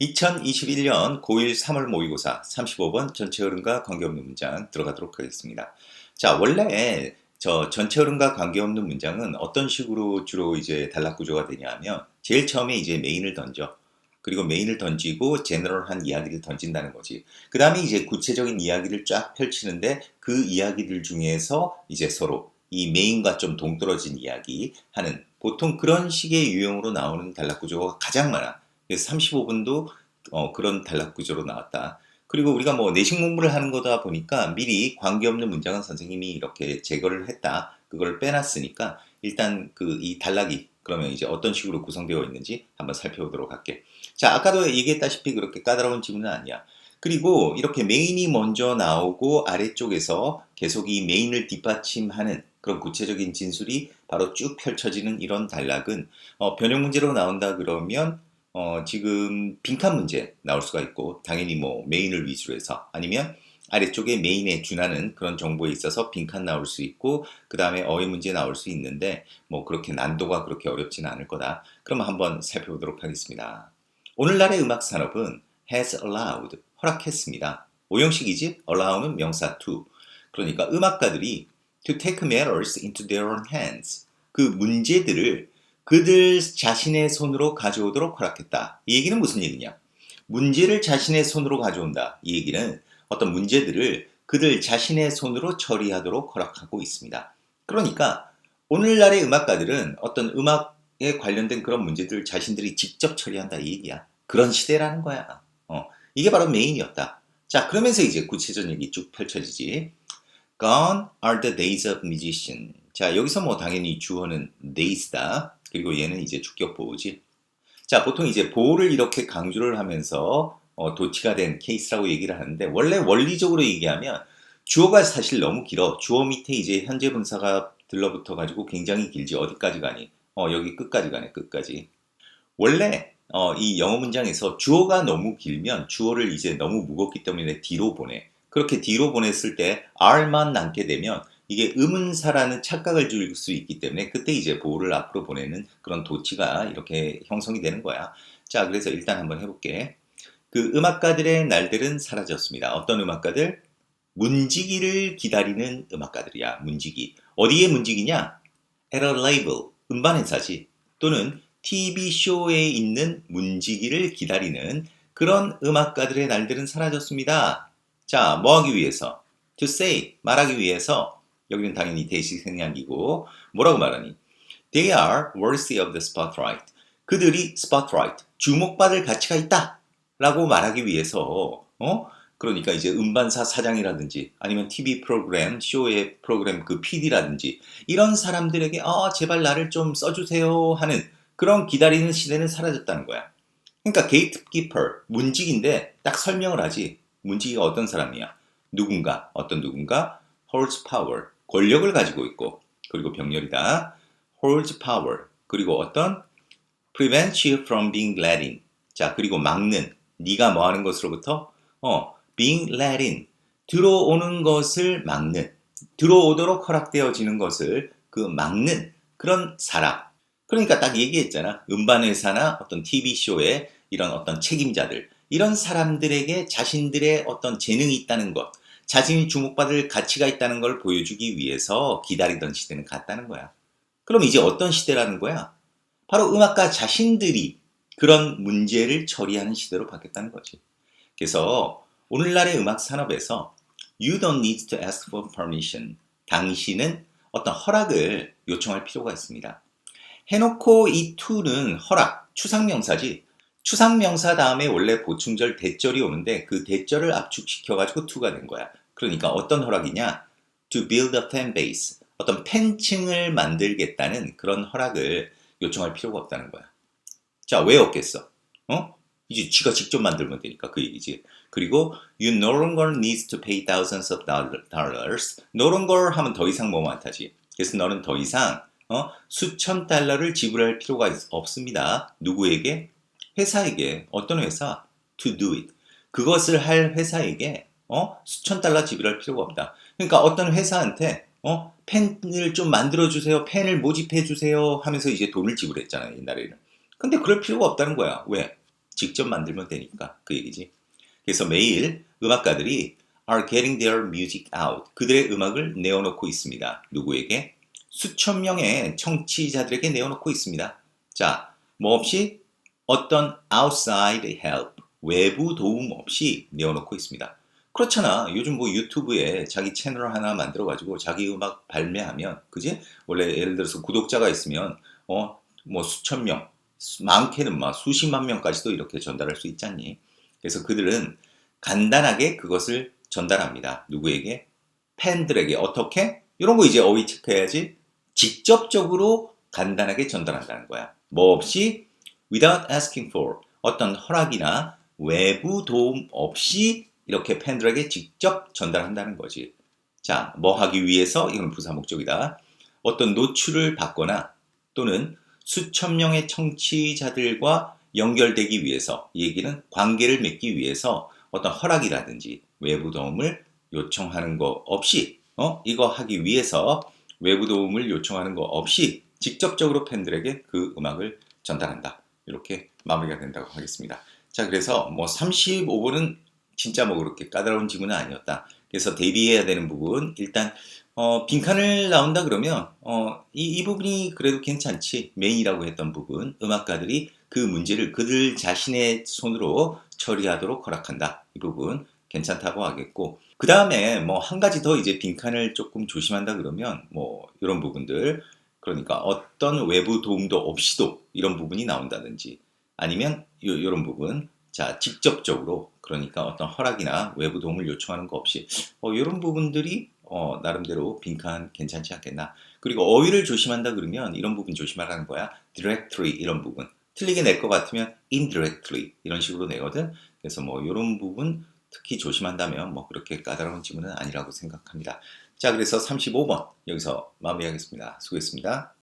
2021년 고1 3월 모의고사 35번 전체 흐름과 관계없는 문장 들어가도록 하겠습니다. 자, 원래 저 전체 흐름과 관계없는 문장은 어떤 식으로 주로 이제 단락 구조가 되냐면 제일 처음에 이제 메인을 던져. 그리고 메인을 던지고 제너럴한 이야기를 던진다는 거지. 그 다음에 이제 구체적인 이야기를 쫙 펼치는데 그 이야기들 중에서 이제 서로 이 메인과 좀 동떨어진 이야기 하는 보통 그런 식의 유형으로 나오는 단락 구조가 가장 많아. 그래서 35분도 어, 그런 단락 구조로 나왔다. 그리고 우리가 뭐 내식 공부를 하는 거다 보니까 미리 관계없는 문장은 선생님이 이렇게 제거를 했다. 그걸 빼놨으니까 일단 그 이 단락이 그러면 이제 어떤 식으로 구성되어 있는지 한번 살펴보도록 할게. 자, 아까도 얘기했다시피 그렇게 까다로운 지문은 아니야. 그리고 이렇게 메인이 먼저 나오고 아래쪽에서 계속 이 메인을 뒷받침하는 그런 구체적인 진술이 바로 쭉 펼쳐지는 이런 단락은 어, 변형 문제로 나온다 그러면 어, 지금 빈칸 문제 나올 수가 있고 당연히 뭐 메인을 위주로 해서 아니면 아래쪽에 메인에 준하는 그런 정보에 있어서 빈칸 나올 수 있고 그 다음에 어휘 문제 나올 수 있는데 뭐 그렇게 난도가 그렇게 어렵지는 않을 거다. 그러면 한번 살펴보도록 하겠습니다. 오늘날의 음악 산업은 has allowed 허락했습니다. 오형식이지 allow는 명사 to 그러니까 음악가들이 to take matters into their own hands 그 문제들을 그들 자신의 손으로 가져오도록 허락했다. 이 얘기는 무슨 얘기냐? 문제를 자신의 손으로 가져온다. 이 얘기는 어떤 문제들을 그들 자신의 손으로 처리하도록 허락하고 있습니다. 그러니까 오늘날의 음악가들은 어떤 음악에 관련된 그런 문제들을 자신들이 직접 처리한다 이 얘기야. 그런 시대라는 거야. 어, 이게 바로 메인이었다. 자, 그러면서 이제 구체적인 얘기 쭉 펼쳐지지. Gone are the days of musician. 자, 여기서 뭐 당연히 주어는 days다. 그리고 얘는 이제 주격 보호지. 자, 보통 이제 보호를 이렇게 강조를 하면서 어, 도치가 된 케이스라고 얘기를 하는데 원래 원리적으로 얘기하면 주어가 사실 너무 길어. 주어 밑에 이제 현재 분사가 들러붙어 가지고 굉장히 길지. 어디까지 가니? 어, 여기 끝까지 가네. 끝까지. 원래 어, 이 영어 문장에서 주어가 너무 길면 주어를 이제 너무 무겁기 때문에 뒤로 보내. 그렇게 뒤로 보냈을 때 R만 남게 되면 이게 의문사라는 착각을 줄 수 있기 때문에 그때 이제 보호를 앞으로 보내는 그런 도치가 이렇게 형성이 되는 거야. 자, 그래서 일단 한번 해볼게. 그 음악가들의 날들은 사라졌습니다. 어떤 음악가들? 문지기를 기다리는 음악가들이야. 문지기. 어디에 문지기냐? at a label. 음반회사지. 또는 TV쇼에 있는 문지기를 기다리는 그런 음악가들의 날들은 사라졌습니다. 자, 뭐 하기 위해서? to say, 말하기 위해서 여기는 당연히 대시 생략이고 뭐라고 말하니? They are worthy of the spotlight. 그들이 spotlight, 주목받을 가치가 있다. 라고 말하기 위해서 어? 그러니까 이제 음반사 사장이라든지 아니면 TV 프로그램, 쇼의 프로그램 그 PD라든지 이런 사람들에게 아 제발 나를 좀 써주세요 하는 그런 기다리는 시대는 사라졌다는 거야. 그러니까 게이트키퍼, 문직인데 딱 설명을 하지. 문직이가 어떤 사람이야? 누군가, 어떤 누군가 holds power, 권력을 가지고 있고 그리고 병렬이다. holds power, 그리고 어떤 prevents you from being let in. 자, 그리고 막는 네가 뭐 하는 것으로부터 어, being let in. 들어오는 것을 막는 들어오도록 허락되어지는 것을 그 막는 그런 사람. 그러니까 딱 얘기했잖아. 음반 회사나 어떤 TV쇼에 이런 어떤 책임자들, 이런 사람들에게 자신들의 어떤 재능이 있다는 것, 자신이 주목받을 가치가 있다는 걸 보여주기 위해서 기다리던 시대는 갔다는 거야. 그럼 이제 어떤 시대라는 거야? 바로 음악가 자신들이 그런 문제를 처리하는 시대로 바뀌었다는 거지. 그래서 오늘날의 음악 산업에서 You don't need to ask for permission. 당신은 어떤 허락을 요청할 필요가 있습니다. 해놓고 이 to는 허락, 추상명사지. 추상명사 다음에 원래 보충절 대절이 오는데 그 대절을 압축시켜가지고 to가 된 거야. 그러니까 어떤 허락이냐? To build a fan base. 어떤 팬층을 만들겠다는 그런 허락을 요청할 필요가 없다는 거야. 자, 왜 없겠어? 어? 이제 쥐가 직접 만들면 되니까 그 얘기지. 그리고 you no longer need to pay thousands of dollars. no longer 하면 더 이상 뭐 많다지. 그래서 너는 더 이상 어? 수천 달러를 지불할 필요가 없습니다. 누구에게? 회사에게. 어떤 회사? To do it. 그것을 할 회사에게 어? 수천 달러 지불할 필요가 없다. 그러니까 어떤 회사한테 어? 펜을 좀 만들어 주세요. 펜을 모집해 주세요. 하면서 이제 돈을 지불했잖아요. 옛날에는. 근데 그럴 필요가 없다는 거야. 왜? 직접 만들면 되니까 그 얘기지. 그래서 매일 음악가들이 are getting their music out. 그들의 음악을 내어놓고 있습니다. 누구에게? 수천 명의 청취자들에게 내어놓고 있습니다. 자, 뭐 없이 어떤 outside help, 외부 도움 없이 내어놓고 있습니다. 그렇잖아. 요즘 뭐 유튜브에 자기 채널 하나 만들어가지고 자기 음악 발매하면, 그지? 원래 예를 들어서 구독자가 있으면, 어, 뭐 수천 명, 수- 많게는 막 수십만 명까지도 이렇게 전달할 수 있잖니. 그래서 그들은 간단하게 그것을 전달합니다. 누구에게? 팬들에게. 어떻게? 이런 거 이제 어휘 체크해야지. 직접적으로 간단하게 전달한다는 거야. 뭐 없이 without asking for 어떤 허락이나 외부 도움 없이 이렇게 팬들에게 직접 전달한다는 거지. 자, 뭐 하기 위해서 이건 부사 목적이다. 어떤 노출을 받거나 또는 수천 명의 청취자들과 연결되기 위해서 이 얘기는 관계를 맺기 위해서 어떤 허락이라든지 외부 도움을 요청하는 거 없이 어 이거 하기 위해서 외부 도움을 요청하는 거 없이 직접적으로 팬들에게 그 음악을 전달한다. 이렇게 마무리가 된다고 하겠습니다. 자, 그래서 뭐 35분은 진짜 뭐 그렇게 까다로운 지문은 아니었다. 그래서 대비해야 되는 부분 일단 어, 빈칸을 나온다 그러면 어, 이, 이 부분이 그래도 괜찮지 메인이라고 했던 부분 음악가들이 그 문제를 그들 자신의 손으로 처리하도록 허락한다 이 부분 괜찮다고 하겠고 그 다음에 뭐 한 가지 더 이제 빈칸을 조금 조심한다 그러면 뭐 이런 부분들 그러니까 어떤 외부 도움도 없이도 이런 부분이 나온다든지 아니면 요, 이런 부분 자 직접적으로 그러니까 어떤 허락이나 외부 도움을 요청하는 거 없이 어, 이런 부분들이 어, 나름대로 빈칸 괜찮지 않겠나? 그리고 어휘를 조심한다 그러면 이런 부분 조심하라는 거야. directly 이런 부분. 틀리게 낼 것 같으면 indirectly 이런 식으로 내거든. 그래서 뭐 이런 부분 특히 조심한다면 뭐 그렇게 까다로운 지문은 아니라고 생각합니다 자 그래서 35번 여기서 마무리하겠습니다. 수고했습니다